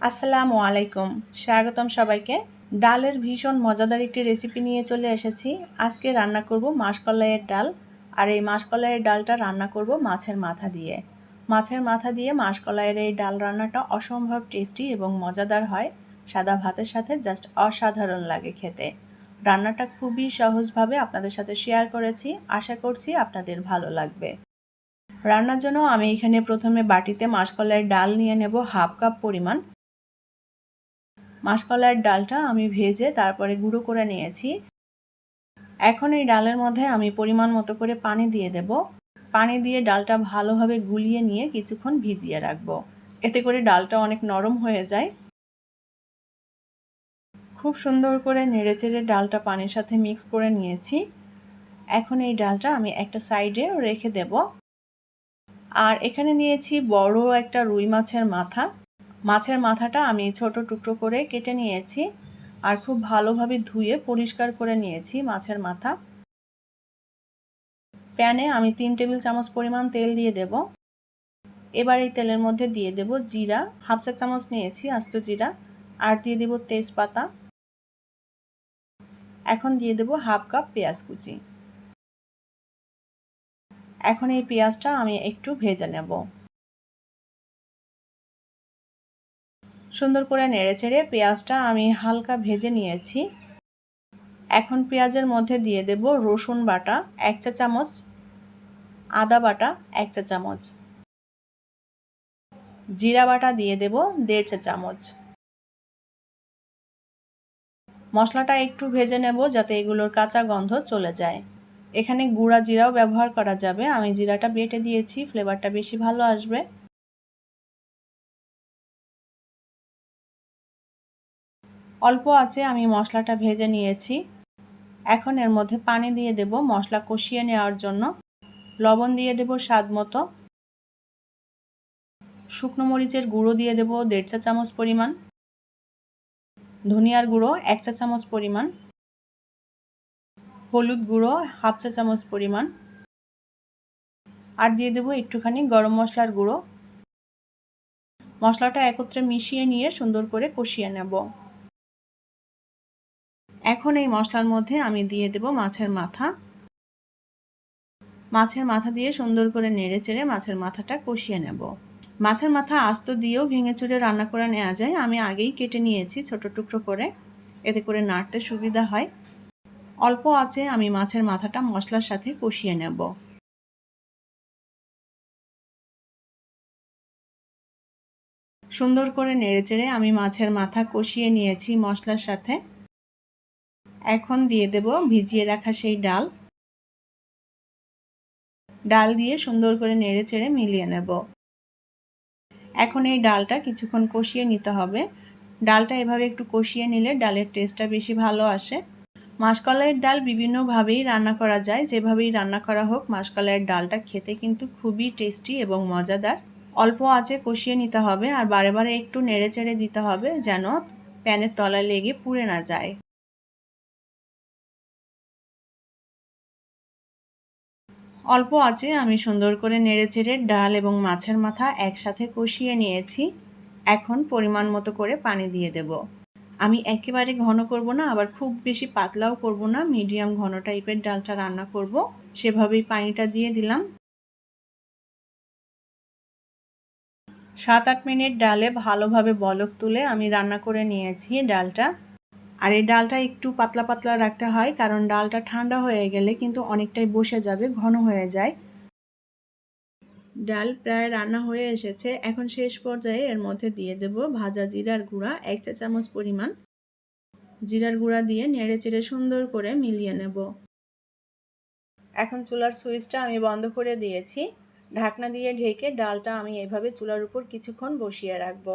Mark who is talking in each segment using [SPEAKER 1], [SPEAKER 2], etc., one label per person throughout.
[SPEAKER 1] আসসালামু আলাইকুম। স্বাগতম সবাইকে। ডালের ভীষণ মজাদার একটি রেসিপি নিয়ে চলে এসেছি। আজকে রান্না করব মাসকলাইয়ের ডাল। আর এই মাসকলাইয়ের ডালটা রান্না করব মাছের মাথা দিয়ে। মাছের মাথা দিয়ে মাসকলাইয়ের এই ডাল রান্নাটা অসম্ভব টেস্টি এবং মজাদার হয়। সাদা ভাতের সাথে জাস্ট অসাধারণ লাগে খেতে। রান্নাটা খুবই সহজভাবে আপনাদের সাথে শেয়ার করেছি। আশা করছি আপনাদের ভালো লাগবে। রান্নার জন্য আমি এখানে প্রথমে বাটিতে মাসকলাইয়ের ডাল নিয়ে নেব হাফ কাপ পরিমাণ। মাসকলাইয়ের ডালটা আমি ভেজে তারপরে গুঁড়ো করে নিয়েছি। এখন এই ডালের মধ্যে আমি পরিমাণ মতো করে পানি দিয়ে দেব। পানি দিয়ে ডালটা ভালোভাবে গুলিয়ে নিয়ে কিছুক্ষণ ভিজিয়ে রাখব। এতে করে ডালটা অনেক নরম হয়ে যায়। খুব সুন্দর করে নেড়েচেড়ে ডালটা পানির সাথে মিক্স করে নিয়েছি। এখন এই ডালটা আমি একটা সাইডে রেখে দেব। আর এখানে নিয়েছি বড় একটা রুই মাছের মাথা। মাছের মাথাটা আমি ছোট টুকরো করে কেটে নিয়েছি আর খুব ভালোভাবে ধুয়ে পরিষ্কার করে নিয়েছি মাছের মাথা। প্যানে আমি তিন টেবিল চামচ পরিমাণ তেল দিয়ে দেব। এবার এই তেলের মধ্যে দিয়ে দেব জিরা, হাফ চা চামচ নিয়েছি আস্ত জিরা আর দিয়ে দেব তেজপাতা। এখন দিয়ে দেব হাফ কাপ পেঁয়াজ কুচি। এখন এই পেঁয়াজটা আমি একটু ভেজে নেব। সুন্দর করে নেড়েচেড়ে পেঁয়াজটা আমি হালকা ভেজে নিয়েছি। এখন পেঁয়াজের মধ্যে দিয়ে দেব রসুন বাটা, এক চা চামচ, আদা বাটা, এক চা চামচ। জিরা বাটা দিয়ে দেব দেড় চা চামচ। মশলাটা একটু ভেজে নেব যাতে এগুলোর কাঁচা গন্ধ চলে যায়। এখানে গুঁড়া জিরাও ব্যবহার করা যাবে। আমি জিরাটা বেটে দিয়েছি ফ্লেভারটা বেশি ভালো আসবে। অল্প আছে, আমি মশলাটা ভেজে নিয়েছি। এখন এর মধ্যে পানি দিয়ে দেব, মশলা কষিয়ে নেওয়ার জন্য। লবণ দিয়ে দেব স্বাদ মতো। শুকনো মরিচের গুঁড়ো দিয়ে দেব, দেড় চা চামচ পরিমাণ। ধনিয়ার গুঁড়ো, এক চা চামচ পরিমাণ। হলুদ গুঁড়ো, হাফ চা চামচ পরিমাণ। আর দিয়ে দেবো একটুখানি গরম মশলার গুঁড়ো। মশলাটা একত্রে মিশিয়ে নিয়ে সুন্দর করে কষিয়ে নেব। এখন এই মশলার মধ্যে আমি দিয়ে দেব মাছের মাথা। মাছের মাথা দিয়ে সুন্দর করে নেড়ে চেড়ে মাছের মাথাটা কষিয়ে নেব। মাছের মাথা আস্ত দিয়েও ভেঙে চুড়ে রান্না করে নেওয়া যায়। আমি আগেই কেটে নিয়েছি ছোট টুকরো করে। এতে করে নাড়তে সুবিধা হয়। অল্প আছে আমি মাছের মাথাটা মশলার সাথে কষিয়ে নেব। সুন্দর করে নেড়েচেড়ে আমি মাছের মাথা কষিয়ে নিয়েছি মশলার সাথে। এখন দিয়ে দেব ভিজিয়ে রাখা সেই ডাল। ডাল দিয়ে সুন্দর করে নেড়ে চেড়ে মিলিয়ে নেব। এখন এই ডালটা কিছুক্ষণ কষিয়ে নিতে হবে। ডালটা এভাবে একটু কষিয়ে নিলে ডালের টেস্টটা বেশি ভালো আসে। মাসকলাইয়ের ডাল বিভিন্নভাবেই রান্না করা যায়। যেভাবেই রান্না করা হোক, মাসকলাইয়ের ডালটা খেতে কিন্তু খুবই টেস্টি এবং মজাদার। অল্প আঁচে কষিয়ে নিতে হবে আর বারে বারে একটু নেড়ে চেড়ে দিতে হবে যেন প্যানের তলায় লেগে পুড়ে না যায়। অল্প আছে আমি সুন্দর করে নেড়ে চেড়ে ডাল এবং মাছের মাথা একসাথে কষিয়ে নিয়েছি। এখন পরিমাণ মতো করে পানি দিয়ে দেব। আমি একেবারে ঘন করব না, আবার খুব বেশি পাতলাও করব না, মিডিয়াম ঘন টাইপের ডালটা রান্না করব। সেভাবেই পানিটা দিয়ে দিলাম। সাত আট মিনিট ডালে ভালোভাবে বলক তুলে আমি রান্না করে নিয়েছি ডালটা। আর এই ডালটা একটু পাতলা পাতলা রাখতে হয়, কারণ ডালটা ঠান্ডা হয়ে গেলে কিন্তু অনেকটাই বসে যাবে, ঘন হয়ে যায়। ডাল প্রায় রান্না হয়ে এসেছে। এখন শেষ পর্যায়ে এর মধ্যে দিয়ে দেব ভাজা জিরার গুঁড়া, এক চা চামচ পরিমাণ। জিরার গুঁড়া দিয়ে নেড়ে চেড়ে সুন্দর করে মিলিয়ে নেব। এখন চুলার সুইচটা আমি বন্ধ করে দিয়েছি। ঢাকনা দিয়ে ঢেকে ডালটা আমি এভাবে চুলার উপর কিছুক্ষণ বসিয়ে রাখব।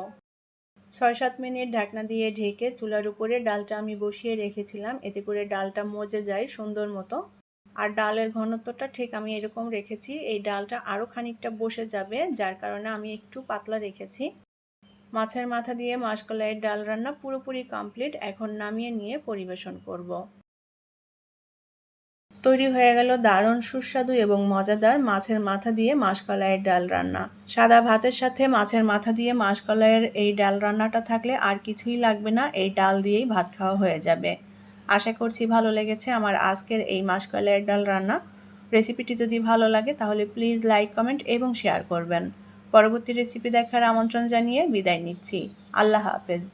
[SPEAKER 1] ছয় সাত মিনিট ঢাকনা দিয়ে ঢেকে চুলার উপরে ডালটা আমি বসিয়ে রেখেছিলাম। এতে করে ডালটা মজে যায় সুন্দর মতো। আর ডালের ঘনত্বটা ঠিক আমি এরকম রেখেছি। এই ডালটা আরও খানিকটা বসে যাবে, যার কারণে আমি একটু পাতলা রেখেছি। মাছের মাথা দিয়ে মাসকলাইয়ের ডাল রান্না পুরোপুরি কমপ্লিট। এখন নামিয়ে নিয়ে পরিবেশন করব। তৈরি হয়ে গেল দারুণ সুস্বাদু এবং মজাদার মাছের মাথা দিয়ে মাসকলাইয়ের ডাল রান্না। সাদা ভাতের সাথে মাছের মাথা দিয়ে মাসকলাইয়ের এই ডাল রান্নাটা থাকলে আর কিছুই লাগবে না, এই ডাল দিয়েই ভাত খাওয়া হয়ে যাবে। আশা করছি ভালো লেগেছে আমার আজকের এই মাসকলাইয়ের ডাল রান্না। রেসিপিটি যদি ভালো লাগে তাহলে প্লিজ লাইক, কমেন্ট এবং শেয়ার করবেন। পরবর্তী রেসিপি দেখার আমন্ত্রণ জানিয়ে বিদায় নিচ্ছি। আল্লাহ হাফেজ।